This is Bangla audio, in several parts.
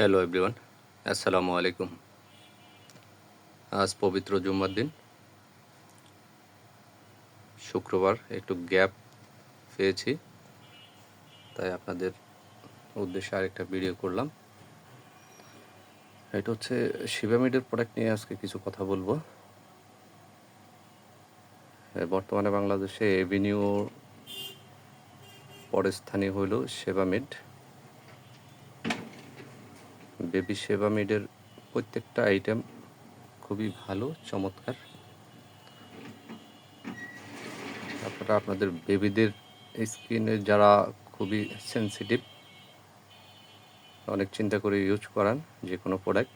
হ্যালো এভরিওয়ান আসসালামু আলাইকুম আজ পবিত্র জুম্মার দিন। শুক্রবার, একটু গ্যাপ পেয়েছি, তাই আপনাদের উদ্দেশ্যে আরেকটা ভিডিও করলাম। এটা হচ্ছে শিবামিডের প্রোডাক্ট নিয়ে আজকে কিছু কথা বলব। বর্তমানে বাংলাদেশে এভিনিউ পরের স্থানীয় হইল সেবামিড বেবি সেবা মিডের প্রত্যেকটা আইটেম খুবই ভালো, চমৎকার। আপনারা আপনাদের বেবিদের স্কিনে যারা খুবই সেন্সিটিভ অনেক চিন্তা করে ইউজ করান যে কোনো প্রোডাক্ট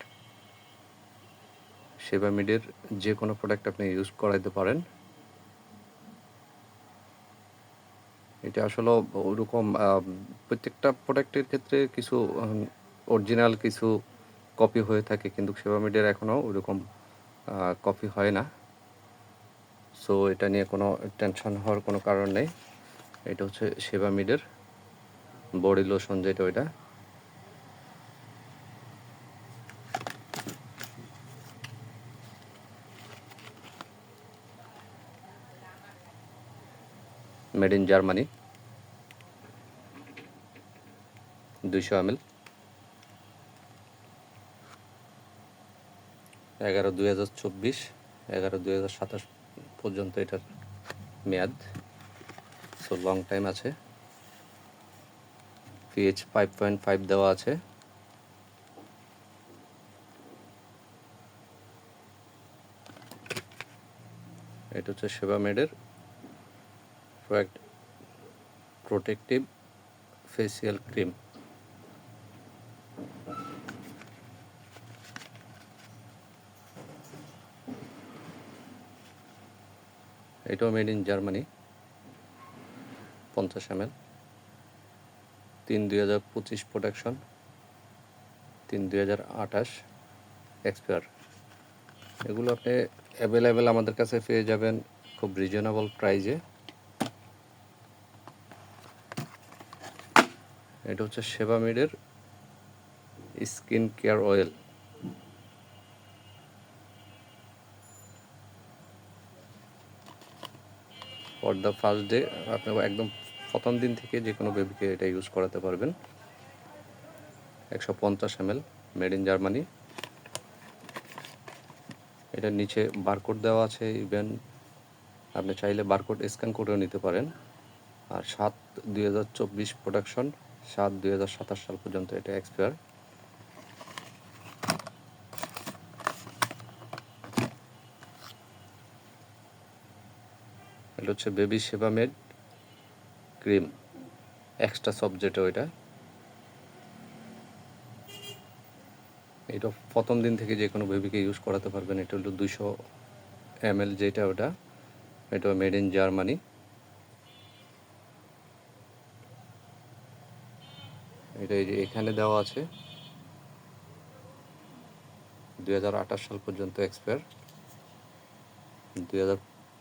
সেবা মিডের যে কোনো প্রোডাক্ট আপনি ইউজ করাইতে পারেন। এটা আসলে ওরকম প্রত্যেকটা প্রোডাক্টের ক্ষেত্রে কিছু অরিজিনাল কিছু কপি হয়ে থাকে, কিন্তু সেবা মিডিয়ার এখনও ওরকম কপি হয় না। সো এটা নিয়ে কোনো টেনশন হওয়ার কোনো কারণ নেই। এটা হচ্ছে সেবা মিডের বডি লোশন যেটা ওইটা। মেড ইন জার্মানি দুইশো এম এগারো দুই হাজার চব্বিশ, এগারো দুই হাজার সাতাশ পর্যন্ত এটার মেয়াদ। সো লং টাইম আছে। পিএইচ ফাইভ পয়েন্ট ফাইভ দেওয়া আছে। এটা হচ্ছে সেবা মেডের প্রোডাক্ট প্রোটেক্টিভ ফেসিয়াল ক্রিম। এটাও মেড ইন জার্মানি পঞ্চাশ এম এল তিন দুই হাজার পঁচিশ প্রোডাকশন তিন দুই হাজার আঠাশ এক্সপায়ার এগুলো আপনি অ্যাভেলেবেল আমাদের কাছে পেয়ে যাবেন খুব রিজনেবল প্রাইজে এটা হচ্ছে সেবা মিডের skin care oil for the first day, আপনি একদম প্রথম দিন থেকে যে কোনো বেবিকে এটা ইউজ করাতে পারবেন। একশো পঞ্চাশ এম মেড ইন জার্মানি এটার নিচে বারকোড দেওয়া আছে ইভেন আপনি চাইলে বারকোড স্ক্যান করেও নিতে পারেন। আর সাত দুই হাজার চব্বিশ প্রোডাকশন সাত দুই হাজার সাতাশ সাল পর্যন্ত এটা এক্সপায়ার এটা হচ্ছে বেবি সেবা মেড ক্রিম। এক্সট্রা যেটা ওইটা। এটা প্রথম দিন থেকে যে কোনো বেবিকে ইউজ করাতে পারবেন। এটা হলো দুশো এম এল যেটা ওটা। এটা মেড ইন জার্মানি। এটা এই যে এখানে দেওয়া আছে। দুই হাজার আঠাশ সাল পর্যন্ত এক্সপায়ার। দুই হাজার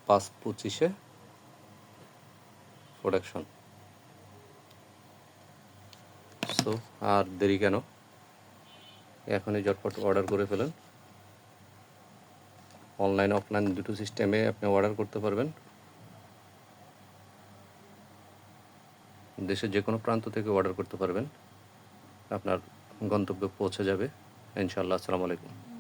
পাঁচ পঁচিশে প্রোডাকশন সো আর দেরি কেন? এখনই ঝটপট অর্ডার করে ফেলেন। অনলাইন অফলাইন দুটো সিস্টেমে আপনি অর্ডার করতে পারবেন। দেশের যে কোনো প্রান্ত থেকে অর্ডার করতে পারবেন। আপনার গন্তব্যে পৌঁছে যাবে। ইনশাআল্লাহ, আসসালামু আলাইকুম।